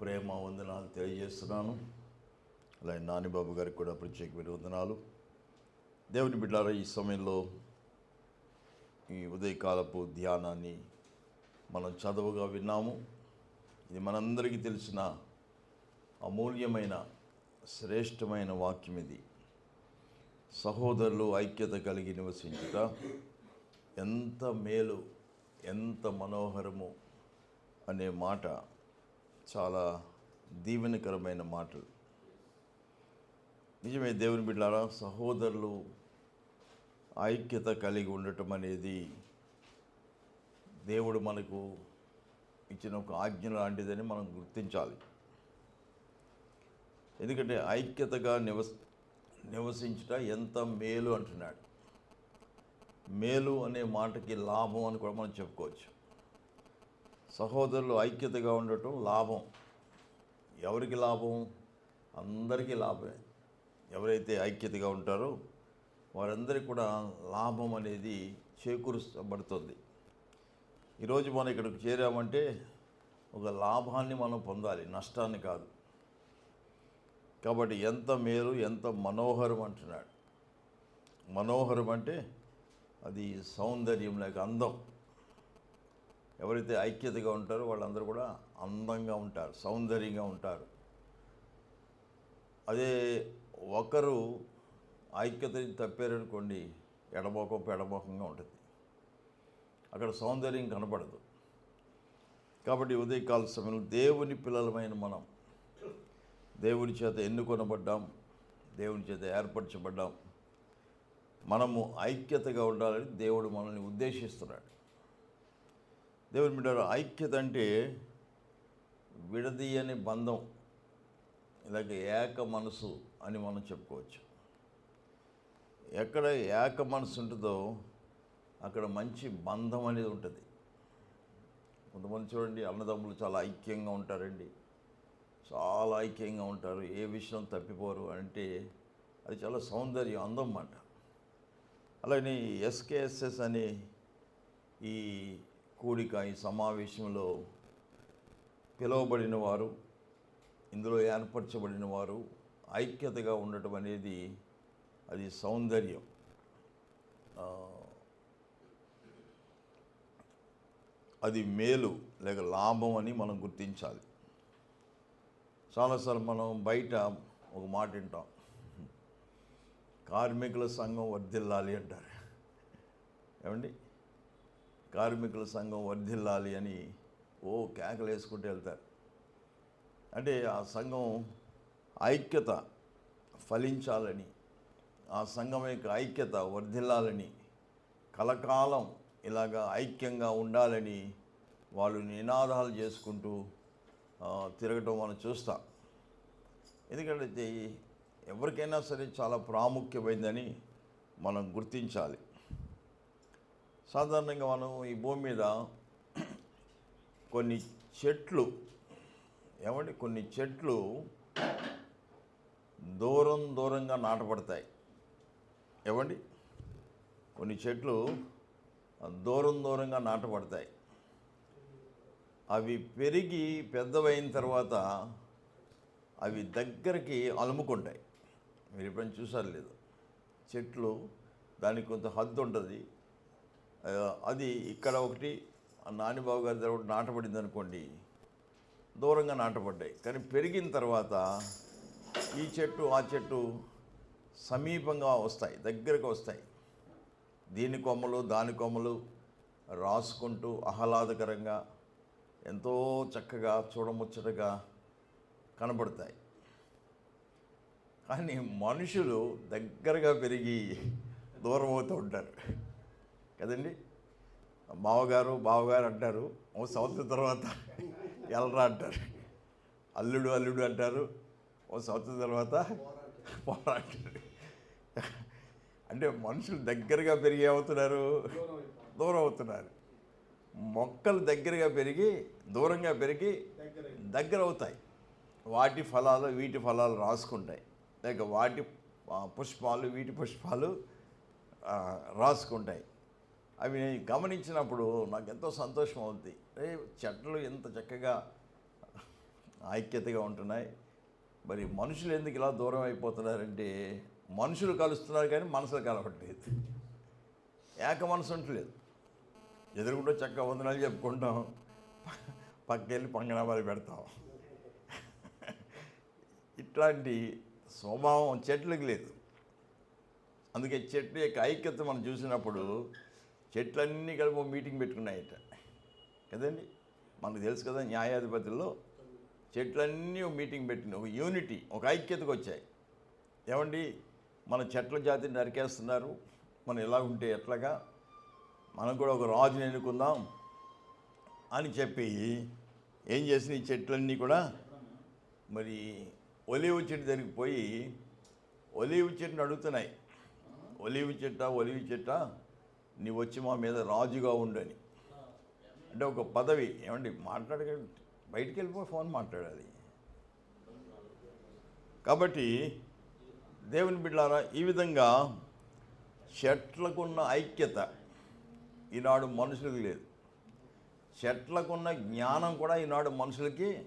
ప్రేమ వందనాలు తెలియజేస్తున్నాను. అలాగే నానిబాబు గారికి కూడా ప్రత్యేకమైన వందనాలు. దేవుని బిడ్డారా ఈ సమయంలో ఈ ఉదయకాలపు ధ్యానాన్ని మనం చదువుగా విన్నాము. ఇది మనందరికీ తెలిసిన అమూల్యమైన శ్రేష్టమైన వాక్యం ఇది. సహోదరులు ఐక్యత కలిగి నివసించుట ఎంత మేలు ఎంత మనోహరము అనే మాట చాలా దీవెనకరమైన మాటలు. నిజమే దేవుని బిడ్డారా సహోదరులు ఐక్యత కలిగి ఉండటం అనేది దేవుడు మనకు ఇచ్చిన ఒక ఆజ్ఞ లాంటిదని మనం గుర్తించాలి. ఎందుకంటే ఐక్యతగా నివస్ నివసించుట ఎంత మేలు అంటున్నాడు. మేలు అనే మాటకి లాభం అని కూడా మనం చెప్పుకోవచ్చు. సహోదరులు ఐక్యతగా ఉండటం లాభం. ఎవరికి లాభం? అందరికీ లాభమే. ఎవరైతే ఐక్యతగా ఉంటారో వారందరికీ కూడా లాభం అనేది చేకూర్చబడుతుంది. ఈరోజు మనం ఇక్కడికి చేరామంటే ఒక లాభాన్ని మనం పొందాలి నష్టాన్ని కాదు. కాబట్టి ఎంత మేలు ఎంత మనోహరం అంటున్నాడు. మనోహరం అంటే అది సౌందర్యం లేక అందం. ఎవరైతే ఐక్యతగా ఉంటారో వాళ్ళందరూ కూడా అందంగా ఉంటారు సౌందర్యంగా ఉంటారు. అదే ఒకరు ఐక్యతని తప్పారనుకోండి ఎడమోకం ఎడమోకంగా ఉంటుంది. అక్కడ సౌందర్యం కనపడదు. కాబట్టి ఉదయకాల సమయంలో దేవుని పిల్లలమైన మనం దేవుని చేత ఎన్నుకొనబడ్డాం దేవుని చేత ఏర్పరచబడ్డాం మనము ఐక్యతగా ఉండాలని దేవుడు మనల్ని ఉద్దేశిస్తున్నాడు. దేవుని బిడ్డారు ఐక్యత అంటే విడదీయని బంధం ఇలాగ ఏక మనసు అని మనం చెప్పుకోవచ్చు. ఎక్కడ ఏక మనసు ఉంటుందో అక్కడ మంచి బంధం అనేది ఉంటుంది. కొంతమంది చూడండి అన్నదమ్ములు చాలా ఐక్యంగా ఉంటారండి. చాలా ఐక్యంగా ఉంటారు. ఏ విషయం తప్పిపోరు అంటే అది చాలా సౌందర్యం అందం అన్నమాట అలాగే ఎస్కేఎస్ఎస్ అనే ఈ కూడిక ఈ సమావేశంలో పిలువబడిన వారు ఇందులో ఏర్పరచబడిన వారు ఐక్యతగా ఉండటం అనేది అది సౌందర్యం. అది మేలు లేక లాభం అని మనం గుర్తించాలి. చాలాసార్లు మనం బయట ఒక మాట వింటాం. కార్మికుల సంఘం వర్ధిల్లాలి అంటారు. ఏమండి? కార్మికుల సంఘం వర్ధిల్లాలి అని ఓ కేకలు వేసుకుంటూ వెళ్తారు. అంటే ఆ సంఘం ఐక్యత ఫలించాలని ఆ సంఘం యొక్క ఐక్యత వర్ధిల్లాలని కలకాలం ఇలాగా ఐక్యంగా ఉండాలని వాళ్ళు నినాదాలు చేసుకుంటూ తిరగటం మనం చూస్తాం. ఎందుకంటే ఎవరికైనా సరే చాలా ప్రాముఖ్యమైందని మనం గుర్తించాలి. సాధారణంగా మనం ఈ భూమి మీద కొన్ని చెట్లు ఏమండి? కొన్ని చెట్లు దూరం దూరంగా నాటబడతాయి. ఏమండి? కొన్ని చెట్లు దూరం దూరంగా నాటబడతాయి. అవి పెరిగి పెద్దవైన తర్వాత అవి దగ్గరికి అలుముకుంటాయి. మీరు ఎప్పుడైనా చూసారు లేదు? చెట్లు దానికి కొంత హద్దు ఉంటుంది. అది ఇక్కడ ఒకటి ఆ నానిబాబు గారి దగ్గర ఒకటి నాటబడింది అనుకోండి దూరంగా నాటబడ్డాయి. కానీ పెరిగిన తర్వాత ఈ చెట్టు ఆ చెట్టు సమీపంగా వస్తాయి దగ్గరకు వస్తాయి. దీని కొమ్మలు దాని కొమ్మలు రాసుకుంటూ ఆహ్లాదకరంగా ఎంతో చక్కగా చూడముచ్చటగా కనబడతాయి. కానీ మనుషులు దగ్గరగా పెరిగి దూరం అవుతూ ఉంటారు. కదండి? బావగారు బావగారు అంటారు ఓ సంవత్సరం తర్వాత ఎలరా అంటారు. అల్లుడు అల్లుడు అంటారు ఓ సంవత్సరం తర్వాత పోరా అంటారు. అంటే మనుషులు దగ్గరగా పెరిగి అవుతున్నారు దూరం అవుతున్నారు. మొక్కలు దగ్గరగా పెరిగి దూరంగా పెరిగి దగ్గర అవుతాయి. వాటి ఫలాలు వీటి ఫలాలు రాసుకుంటాయి. లేక వాటి పుష్పాలు వీటి పుష్పాలు రాసుకుంటాయి. అవి గమనించినప్పుడు నాకు ఎంతో సంతోషం అవుద్ది. రే చెట్లు ఎంత చక్కగా ఐక్యతగా ఉంటున్నాయి. మరి మనుషులు ఎందుకు ఇలా దూరం అయిపోతున్నారంటే మనుషులు కలుస్తున్నారు కానీ మనసులు కలవట్లేదు. ఏక మనసు ఉండలేదు ఎదురుకుంటే చక్క వందనాలు చెప్పుకుంటాం. పక్కెళ్ళి పంగనామాలు పెడతాం. ఇట్లాంటి స్వభావం చెట్లకు లేదు. అందుకే చెట్టు యొక్క ఐక్యత మనం చూసినప్పుడు చెట్లన్నీ కలిపి ఒక మీటింగ్ పెట్టుకున్నాయట. కదండి? మనకు తెలుసు కదా న్యాయాధిపతుల్లో చెట్లన్నీ ఒక మీటింగ్ పెట్టింది ఒక యూనిటీ ఒక ఐక్యతకు వచ్చాయి. ఏమండి? మన చెట్ల జాతిని నరికేస్తున్నారు. మనం ఎలా ఉంటే ఎట్లాగా? మనం కూడా ఒక రాజుని ఎన్నుకుందాం అని చెప్పి ఏం చేసిన ఈ చెట్లన్నీ కూడా మరి ఒలివ్ చెట్టు దగ్గరికి పోయి ఒలివ్ చెట్టుని అడుగుతున్నాయి. ఒలివ్ చెట్ట ఒలివ్ చెట్ట? నీవు వచ్చి మా మీద రాజుగా ఉండని అంటే ఒక పదవి ఏమండి మాట్లాడగ బయటికి వెళ్ళిపోయి ఫోన్ మాట్లాడాలి. కాబట్టి దేవుని బిడ్డారా ఈ విధంగా చెట్లకున్న ఐక్యత ఈనాడు మనుషులకు లేదు. చెట్లకున్న జ్ఞానం కూడా ఈనాడు మనుషులకి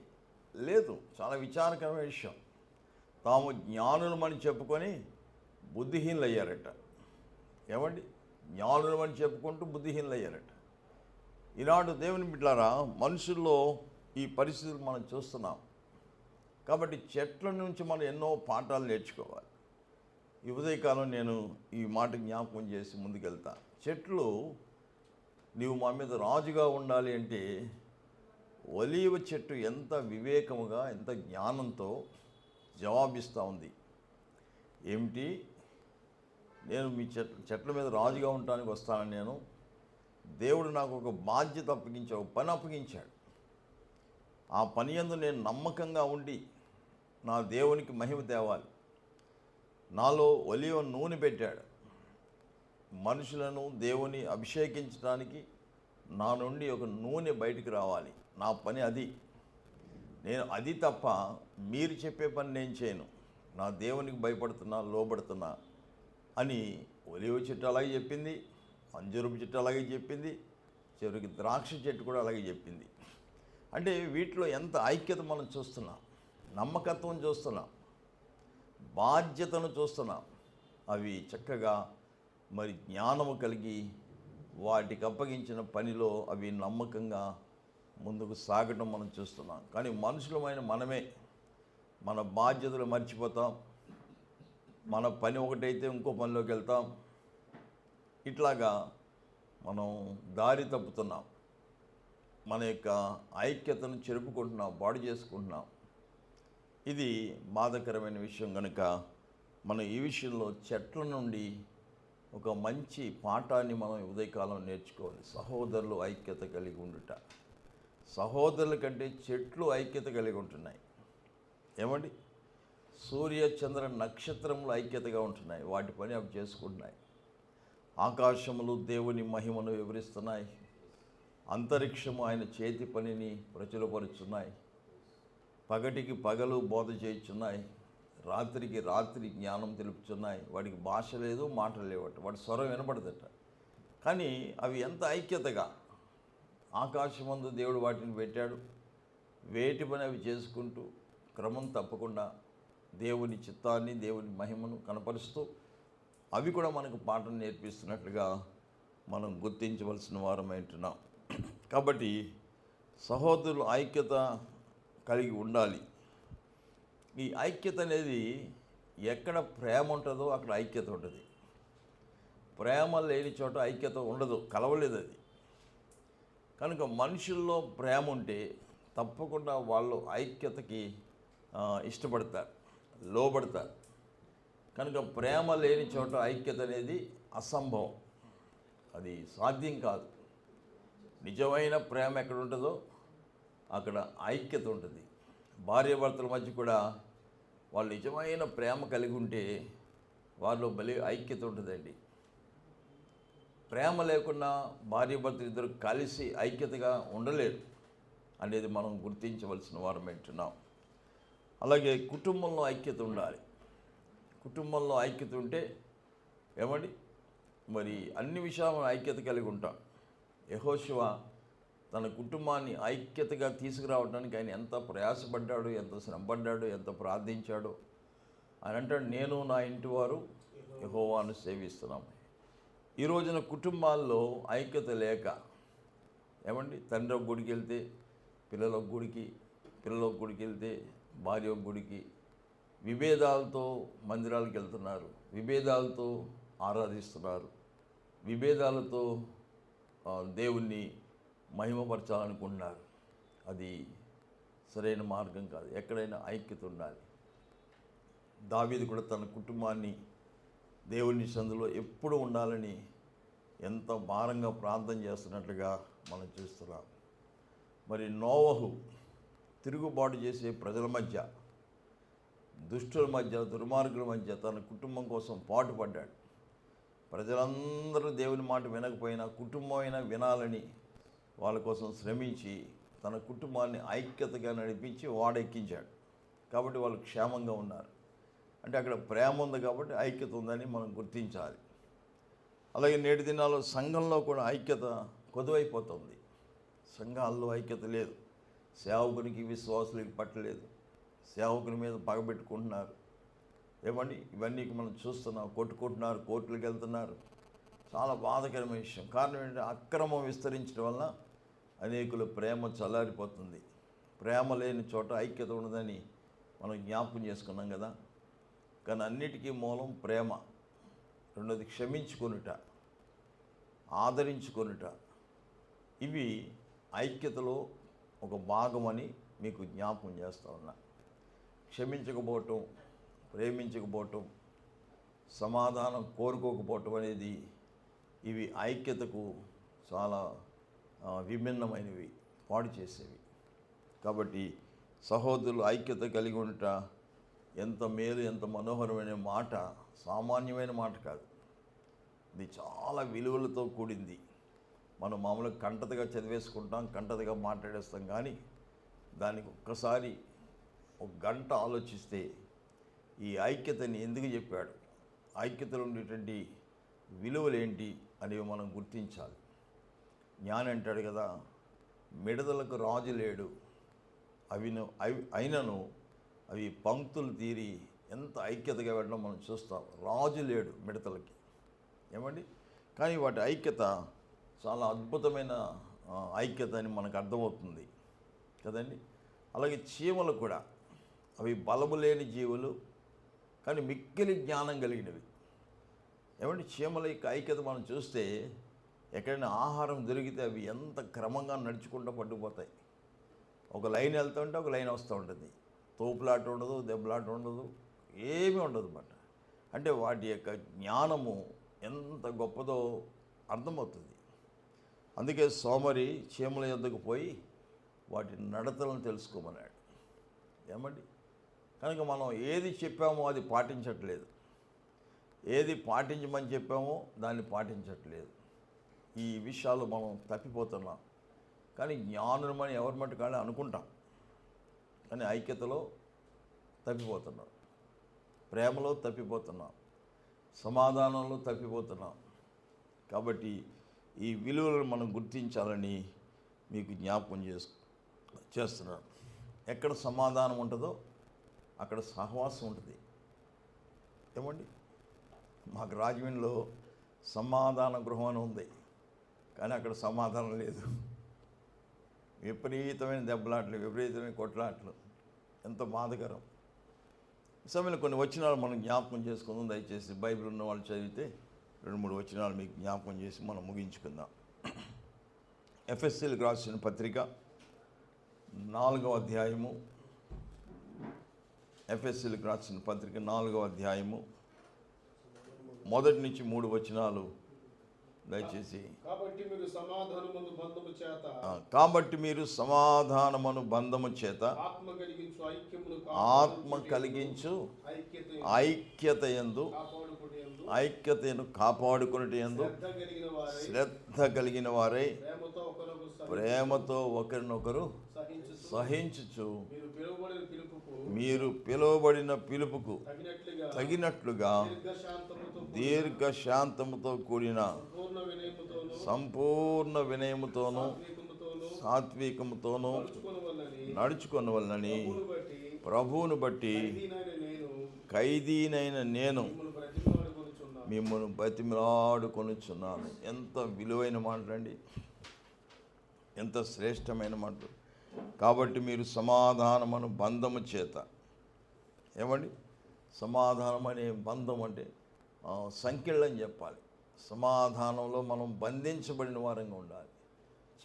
లేదు. చాలా విచారకరమైన విషయం. తాము జ్ఞానులమని చెప్పుకొని బుద్ధిహీనులు అయ్యారట ఏమండి? జ్ఞానులమని చెప్పుకుంటూ బుద్ధిహీనులు అయ్యారట ఈనాడు దేవుని బిడ్డారా మనుషుల్లో ఈ పరిస్థితులు మనం చూస్తున్నాం. కాబట్టి చెట్ల నుంచి మనం ఎన్నో పాఠాలు నేర్చుకోవాలి. ఈ ఉదయకాలం నేను ఈ మాట జ్ఞాపకం చేసి ముందుకెళ్తా. చెట్లు నీవు మా మీద రాజుగా ఉండాలి అంటే ఒలీవ చెట్టు ఎంత వివేకముగా ఎంత జ్ఞానంతో జవాబిస్తూ ఉంది. ఏమిటి? నేను మీ చెట్ల చెట్ల మీద రాజుగా ఉండటానికి వస్తానని నేను దేవుడు నాకు ఒక బాధ్యత అప్పగించాడు ఒక పని అప్పగించాడు. ఆ పని యందు నేను నమ్మకంగా ఉండి నా దేవునికి మహిమ తేవాలి. నాలో ఒలివ నూనె పెట్టాడు. మనుషులను దేవుని అభిషేకించడానికి నా నుండి ఒక నూనె బయటికి రావాలి. నా పని అది. నేను అది తప్ప మీరు చెప్పే పని నేను చేయను. నా దేవునికి భయపడుతున్నా లోబడుతున్నా. అని ఒలివ చెట్టు అలాగే చెప్పింది అంజూరపు చెట్టు అలాగే చెప్పింది చివరికి ద్రాక్ష చెట్టు కూడా అలాగే చెప్పింది. అంటే వీటిలో ఎంత ఐక్యత మనం చూస్తున్నాం నమ్మకత్వం చూస్తున్నాం బాధ్యతను చూస్తున్నాం అవి చక్కగా మరి జ్ఞానము కలిగి వాటికి అప్పగించిన పనిలో అవి నమ్మకంగా ముందుకు సాగటం మనం చూస్తున్నాం. కానీ మనుషులమైన మనమే మన బాధ్యతలు మర్చిపోతాం మన పని ఒకటైతే ఇంకో పనిలోకి వెళ్తాం. ఇట్లాగా మనం దారి తప్పుతున్నాం. మన యొక్క ఐక్యతను చెరుపుకుంటున్నాం పాడు చేసుకుంటున్నాం. ఇది బాధకరమైన విషయం కనుక మనం ఈ విషయంలో చెట్ల నుండి ఒక మంచి పాఠాన్ని మనం ఉదయకాలం నేర్చుకోవాలి. సహోదరులు ఐక్యత కలిగి ఉండుట. సహోదరుల కంటే చెట్లు ఐక్యత కలిగి ఉంటున్నాయి. ఏమండి? సూర్య చంద్ర నక్షత్రములు ఐక్యతగా ఉంటున్నాయి. వాటి పని అవి చేసుకుంటున్నాయి. ఆకాశములు దేవుని మహిమను వివరిస్తున్నాయి. అంతరిక్షము ఆయన చేతి పనిని ప్రచురపరుచున్నాయి. పగటికి పగలు బోధ చేయుచున్నాయి. రాత్రికి రాత్రి జ్ఞానం తెలుపుచున్నాయి. వాడికి భాష లేదు మాటలు లేవట వాడి స్వరం వినపడదట కానీ అవి ఎంత ఐక్యతగా. ఆకాశమందు దేవుడు వాటిని పెట్టాడు. వేటి పని అవి చేసుకుంటూ క్రమం తప్పకుండా దేవుని చిత్తాన్ని దేవుని మహిమను కనపరుస్తూ అవి కూడా మనకు పాఠం నేర్పిస్తున్నట్లుగా మనం గుర్తించవలసిన వారమైంటున్నాం కాబట్టి సహోదరులు ఐక్యత కలిగి ఉండాలి. ఈ ఐక్యత అనేది ఎక్కడ ప్రేమ ఉంటుందో అక్కడ ఐక్యత ఉంటుంది. ప్రేమ లేని చోట ఐక్యత ఉండదు కలవలేదు అది. కనుక మనుషుల్లో ప్రేమ ఉంటే తప్పకుండా వాళ్ళు ఐక్యతకి ఇష్టపడతారు. లోబడతారు. కనుక ప్రేమ లేని చోట ఐక్యత అనేది అసంభవం. అది సాధ్యం కాదు. నిజమైన ప్రేమ ఎక్కడ ఉంటుందో అక్కడ ఐక్యత ఉంటుంది. భార్యాభర్తల మధ్య కూడా వాళ్ళు నిజమైన ప్రేమ కలిగి ఉంటే వాళ్ళు భలే ఐక్యత ఉంటుందండి. ప్రేమ లేకుండా భార్యాభర్తలు ఇద్దరు కలిసి ఐక్యతగా ఉండలేరు అనేది మనం గుర్తించవలసిన వారం వింటున్నాం అలాగే కుటుంబంలో ఐక్యత ఉండాలి. కుటుంబంలో ఐక్యత ఉంటే ఏమండి? మరి అన్ని విషయాలను ఐక్యత కలిగి ఉంటాం. యహోశివ తన కుటుంబాన్ని ఐక్యతగా తీసుకురావడానికి ఆయన ఎంత ప్రయాసపడ్డాడు ఎంత శ్రమపడ్డాడు ఎంత ప్రార్థించాడు ఆయన అంటాడు. నేను నా ఇంటి వారు యహోవాను సేవిస్తున్నాం. ఈ రోజున కుటుంబాల్లో ఐక్యత లేక ఏమండి? తండ్రి ఒక గుడికి వెళ్తే పిల్లల గుడికి పిల్లల గుడికి వెళ్తే భార్య గుడికి విభేదాలతో మందిరాలకు వెళ్తున్నారు. విభేదాలతో ఆరాధిస్తున్నారు. విభేదాలతో దేవుణ్ణి మహిమపరచాలనుకుంటున్నారు. అది సరైన మార్గం కాదు. ఎక్కడైనా ఐక్యత ఉండాలి. దావీది కూడా తన కుటుంబాన్ని దేవుని సందులో ఎప్పుడు ఉండాలని ఎంత భారంగా ప్రార్థన చేస్తున్నట్లుగా మనం చూస్తున్నాం. మరి నోవహు తిరుగుబాటు చేసే ప్రజల మధ్య దుష్టుల మధ్య దుర్మార్గుల మధ్య తన కుటుంబం కోసం పాటుపడ్డాడు. ప్రజలందరూ దేవుని మాట వినకపోయినా కుటుంబం అయినా వినాలని వాళ్ళ కోసం శ్రమించి తన కుటుంబాన్ని ఐక్యతగా నడిపించి వాడెక్కించాడు. కాబట్టి వాళ్ళు క్షేమంగా ఉన్నారు. అంటే అక్కడ ప్రేమ ఉంది కాబట్టి ఐక్యత ఉందని మనం గుర్తించాలి. అలాగే నేటి దినాల్లో సంఘంలో కూడా ఐక్యత కొదువైపోతుంది సంఘాల్లో ఐక్యత లేదు. సేవకునికి విశ్వాసులకి పట్టలేదు. సేవకుని మీద పగబెట్టుకుంటున్నారు ఏమండి? ఇవన్నీ మనం చూస్తున్నాం. కొట్టుకుంటున్నారు కోర్టులకు వెళ్తున్నారు. చాలా బాధకరమైన విషయం. కారణం ఏంటంటే అక్రమం విస్తరించడం వల్ల అనేకుల ప్రేమ చల్లారిపోతుంది. ప్రేమ లేని చోట ఐక్యత ఉండదని మనం జ్ఞాపకం చేసుకున్నాం కదా. కానీ అన్నిటికీ మూలం ప్రేమ. రెండోది క్షమించుకొనుట ఆదరించుకొనుట. ఇవి ఐక్యతలో ఒక భాగమని మీకు జ్ఞాపకం చేస్తూ ఉన్నా. క్షమించకపోవటం ప్రేమించకపోవటం సమాధానం కోరుకోకపోవటం అనేది ఇవి ఐక్యతకు చాలా విభిన్నమైనవి పాడు చేసేవి. కాబట్టి సహోదరులు ఐక్యత కలిగి ఉంట ఎంత మేలు ఎంత మనోహరమైన మాట సామాన్యమైన మాట కాదు. ఇది చాలా విలువలతో కూడింది. మనం మామూలుగా కంటతగా చదివేసుకుంటాం కంటతగా మాట్లాడేస్తాం కానీ దానికి ఒక్కసారి ఒక గంట ఆలోచిస్తే ఈ ఐక్యతని ఎందుకు చెప్పాడు? ఐక్యతలో ఉండేటువంటి విలువలు ఏంటి అనేవి మనం గుర్తించాలి. జ్ఞాని అంటాడు కదా మిడతలకు రాజు లేడు అవిను అవి అయినను అవి పంక్తులు తీరి ఎంత ఐక్యతగా వెళ్ళడం మనం చూస్తాం. రాజు లేడు మిడతలకి. ఏమండి? కానీ వాటి ఐక్యత చాలా అద్భుతమైన ఐక్యత అని మనకు అర్థమవుతుంది. కదండి? అలాగే చీమలు కూడా. అవి బలము లేని జీవులు కానీ మిక్కిలి జ్ఞానం కలిగినవి. ఏమంటే చీమల యొక్క ఐక్యత మనం చూస్తే ఎక్కడైనా ఆహారం దొరికితే అవి ఎంత క్రమంగా నడుచుకుంటూ పట్టుకుపోతాయి. ఒక లైన్ వెళ్తుంటే ఒక లైన్ వస్తూ ఉంటుంది. తోపులాట ఉండదు దెబ్బలాట ఉండదు ఏమీ ఉండదు అన్నమాట. అంటే వాటి యొక్క జ్ఞానము ఎంత గొప్పదో అర్థమవుతుంది. అందుకే సోమరి చీమల యొద్దకు పోయి వాటి నడతలను తెలుసుకోమన్నాడు. ఏమండి? కనుక మనం ఏది చెప్పామో అది పాటించట్లేదు. ఏది పాటించమని చెప్పామో దాన్ని పాటించట్లేదు. ఈ విషయాలు మనం తప్పిపోతున్నాం. కానీ జ్ఞానులమని ఎవరి మట్టు కానీ అనుకుంటాం. కానీ ఐక్యతలో తప్పిపోతున్నాం. ప్రేమలో తప్పిపోతున్నాం. సమాధానంలో తప్పిపోతున్నాం. కాబట్టి ఈ విలువలను మనం గుర్తించాలని మీకు జ్ఞాపకం చేసు చేస్తున్నాను. ఎక్కడ సమాధానం ఉంటుందో అక్కడ సహవాసం ఉంటుంది. ఏమండి? మాకు రాజమండ్రిలో సమాధాన గృహం అని ఉంది. కానీ అక్కడ సమాధానం లేదు. విపరీతమైన దెబ్బలాట్లు విపరీతమైన కొట్లాట్లు. ఎంత బాధకరం. సమయంలో కొన్ని వచనాలు మనం జ్ఞాపకం చేసుకుందాం. దయచేసి బైబిల్ ఉన్న వాళ్ళు చదివితే రెండు మూడు వచనాలు మీకు జ్ఞాపకం చేసి మనం ముగించుకుందాం. ఎఫ్ఎస్సీలకు రాసిన పత్రిక నాలుగవ అధ్యాయము. ఎఫ్ఎస్సీలకు రాసిన పత్రిక నాలుగవ అధ్యాయము. మొదటి నుంచి మూడు వచనాలు దయచేసి. కాబట్టి మీరు సమాధానమును బంధము చేత. ఆ, కాబట్టి మీరు సమాధానమును బంధము చేత ఆత్మ కలిగించు ఐక్యత ఎందు ఐక్యతను కాపాడుకునేటి ఎందు శ్రద్ధ కలిగిన వారై ప్రేమతో ఒకరినొకరు సహించుచు. మీరు పిలువబడిన పిలుపుకు తగినట్లుగా దీర్ఘశాంతముతో కూడిన సంపూర్ణ వినయముతోను సాత్వికముతోను నడుచుకున్న వలనని ప్రభువును బట్టి ఖైదీనైన నేను మిమ్మల్ని బ్రతిమాలుకొనుచున్నాను ఎంత విలువైన మాటలండి. ఎంత శ్రేష్టమైన మాటలు. కాబట్టి మీరు సమాధానమను బంధము చేత. ఏమండి? సమాధానం అనే బంధం అంటే ఆ, సంఖ్యలని చెప్పాలి. సమాధానంలో మనం బంధించబడిన వారంగా ఉండాలి.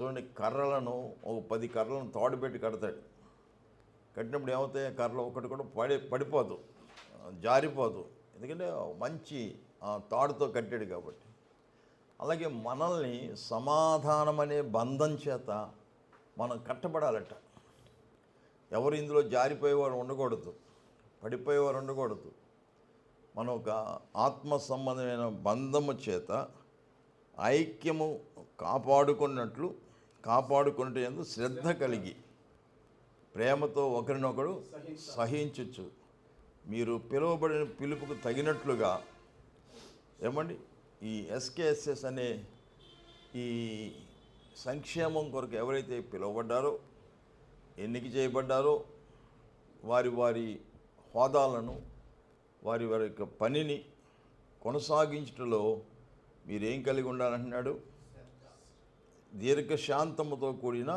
చూడండి కర్రలను ఒక పది కర్రలను తోడుపెట్టి కడతాడు. కట్టినప్పుడు ఏమవుతాయి? కర్రలు ఒకటి కూడా పడి పడిపోదు. జారిపోదు. ఎందుకంటే మంచి తాడుతో కట్టాడు కాబట్టి. అలాగే మనల్ని సమాధానం అనే బంధం చేత మనం కట్టబడాలట. ఎవరు ఇందులో జారిపోయేవారు ఉండకూడదు పడిపోయేవారు ఉండకూడదు. మనం ఒక ఆత్మ సంబంధమైన బంధము చేత ఐక్యము కాపాడుకున్నట్లు కాపాడుకున్నట్టు ఎందు శ్రద్ధ కలిగి ప్రేమతో ఒకరినొకడు సహించచ్చు. మీరు పిలువబడిన పిలుపుకు తగినట్లుగా ఏమండి? ఈ ఎస్కేఎస్ఎస్ అనే ఈ సంక్షేమం కొరకు ఎవరైతే పిలువబడ్డారో ఎన్నిక చేయబడ్డారో వారి వారి హోదాలను వారి వారి యొక్క పనిని కొనసాగించడంలో మీరేం కలిగి ఉండాలంటున్నాడు? దీర్ఘశాంతముతో కూడిన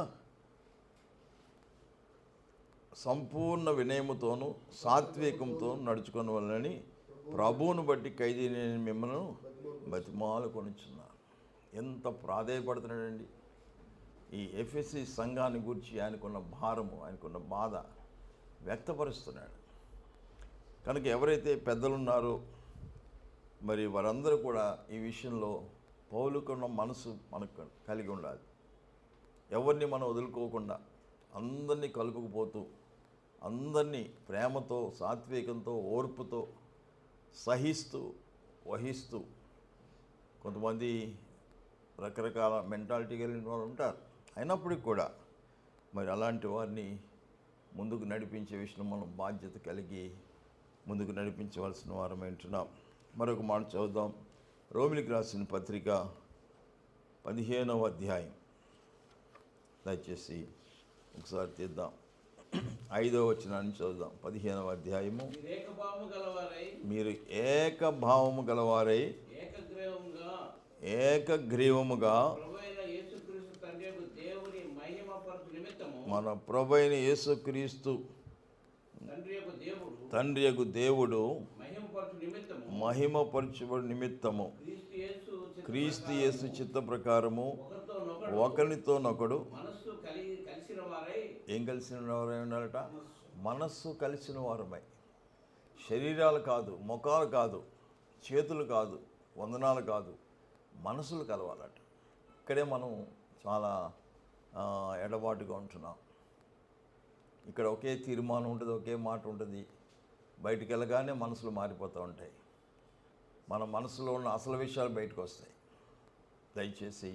సంపూర్ణ వినయముతోనూ సాత్వికంతో నడుచుకున్న ప్రభువును బట్టి ఖైదీ నేను మిమ్మల్ని బతిమాలు కొనుచున్నాను. ఎంత ప్రాధేయపడుతున్నాడండి. ఈ ఎఫ్ఎస్సి సంఘాన్ని గురించి ఆయనకున్న భారము ఆయనకున్న బాధ వ్యక్తపరుస్తున్నాడు. కనుక ఎవరైతే పెద్దలున్నారో మరి వారందరూ కూడా ఈ విషయంలో పౌలుకున్న మనసు మనకు కలిగి ఉండాలి. ఎవరిని మనం వదులుకోకుండా అందరినీ కలుపుకుపోతూ అందరినీ ప్రేమతో సాత్వికంతో ఓర్పుతో సహిస్తూ వహిస్తూ కొంతమంది రకరకాల మెంటాలిటీ కలిగిన వారు ఉంటారు. అయినప్పటికీ కూడా మరి అలాంటి వారిని ముందుకు నడిపించే విషయంలో మనం బాధ్యత కలిగి ముందుకు నడిపించవలసిన వారం వింటున్నాం మరొక మాట చదువుదాం. రోమిలికి రాసిన పత్రిక పదిహేనవ అధ్యాయం. దయచేసి ఒకసారి తీద్దాం. ఐదవ వచనాన్ని చదువుదాం. పదిహేనవ అధ్యాయము. మీరు ఏకభావము గలవారై. ఏకగ్రీవముగా మన ప్రభైన యేసుక్రీస్తు తండ్రి యొక్క దేవుడు మహిమపరచబడి నిమిత్తము క్రీస్తు యేసు చిత్త ప్రకారము ఒకరితోనొకడు ఒకరితోనొకడు మనస్సు కలిగి కలిసిన వారై ఏం కలిసిన వారై ఉండాలట మనస్సు కలిసిన వారమై. శరీరాలు కాదు ముఖాలు కాదు చేతులు కాదు వందనాలు కాదు మనసులు కలవాలట. ఇక్కడే మనం చాలా ఎడబాటుగా ఉంటున్నాం. ఇక్కడ ఒకే తీర్మానం ఉంటుంది ఒకే మాట ఉంటుంది. బయటికి వెళ్ళగానే మనసులు మారిపోతూ ఉంటాయి. మన మనసులో ఉన్న అసలు విషయాలు బయటకు వస్తాయి. దయచేసి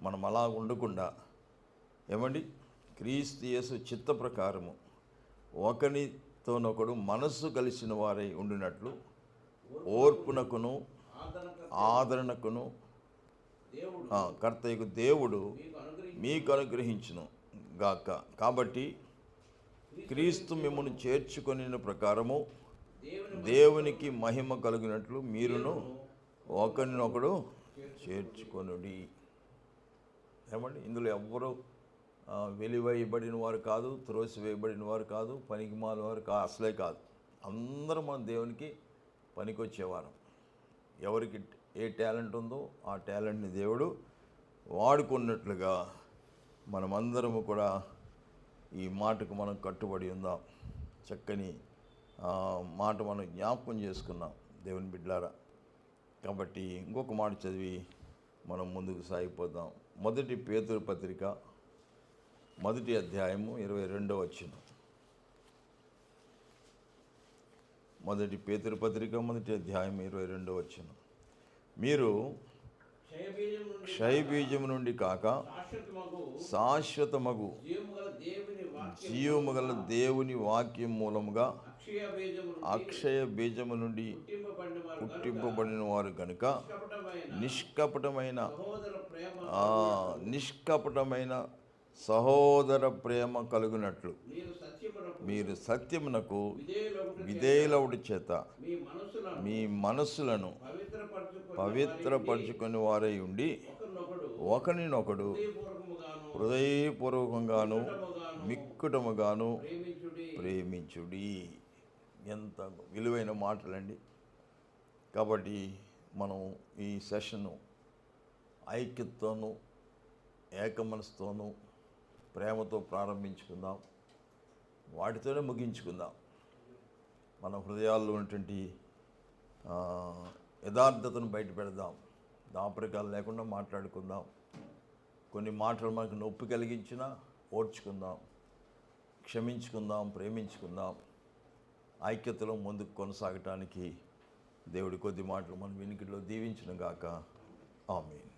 మనం అలా ఉండకుండా ఏమండి? క్రీస్తు యేసు చిత్త ప్రకారము ఒకనితోనొకడు మనస్సు కలిసిన వారై ఉండినట్లు ఓర్పునకును ఆదరణకును కర్తయ్యకు దేవుడు మీకు అనుగ్రహించును గాక. కాబట్టి క్రీస్తు మిమ్మల్ని చేర్చుకొనిన ప్రకారము దేవునికి మహిమ కలిగినట్లు మీరును ఒకరినొకడు చేర్చుకొనుడి. ఏమండి? ఇందులో ఎవ్వరూ వెలివేయబడిన వారు కాదు త్రోసివేయబడిన వారు కాదు పనికి మాలిన వారు కా అసలే కాదు. అందరూ మన దేవునికి పనికొచ్చేవారు. ఎవరికి ఏ టాలెంట్ ఉందో ఆ టాలెంట్ని దేవుడు వాడుకున్నట్లుగా మనమందరము కూడా ఈ మాటకు మనం కట్టుబడి ఉందాం. చక్కని మాట మనం జ్ఞాపకం చేసుకున్నాం దేవుని బిడ్లారా కాబట్టి ఇంకొక మాట చదివి మనం ముందుకు సాగిపోదాం. మొదటి పేతురు పత్రిక మొదటి అధ్యాయము ఇరవై రెండో వచ్చిన మొదటి పేతృపత్రిక పత్రిక మొదటి అధ్యాయం ఇరవై రెండో వచ్చిన మీరు క్షయబీజం నుండి నుండి కాక శాశ్వతమగు శాశ్వతమగు జీవము గల దేవుని వాక్యం మూలముగా అక్షయ బీజము నుండి పుట్టింపబడిన వారు కనుక నిష్కపటమైన నిష్కపటమైన సహోదర ప్రేమ కలుగునట్లు. మీరు సత్యమునకు విధేయులవుడి చేత మీ మనస్సులను పవిత్రపరచుకొని వారై ఉండి ఒకరినొకడు హృదయపూర్వకంగాను మిక్కుటముగాను ప్రేమించుడి. ఎంత విలువైన మాటలండి. కాబట్టి మనం ఈ సెషన్ను ఐక్యతతోనూ ఏక మనసుతోనూ ప్రేమతో ప్రారంభించుకుందాం. వాటితోనే ముగించుకుందాం. మన హృదయాల్లో ఉన్నటువంటి యథార్థతను బయట పెడదాం. దాపరికాలు లేకుండా మాట్లాడుకుందాం. కొన్ని మాటలు మనకు నొప్పి కలిగించినా ఓర్చుకుందాం. క్షమించుకుందాం ప్రేమించుకుందాం. ఐక్యతలో ముందుకు కొనసాగటానికి దేవుడి కొద్ది మాటలు మన వినికిడిలో దీవించిన గాక. ఆమెన్.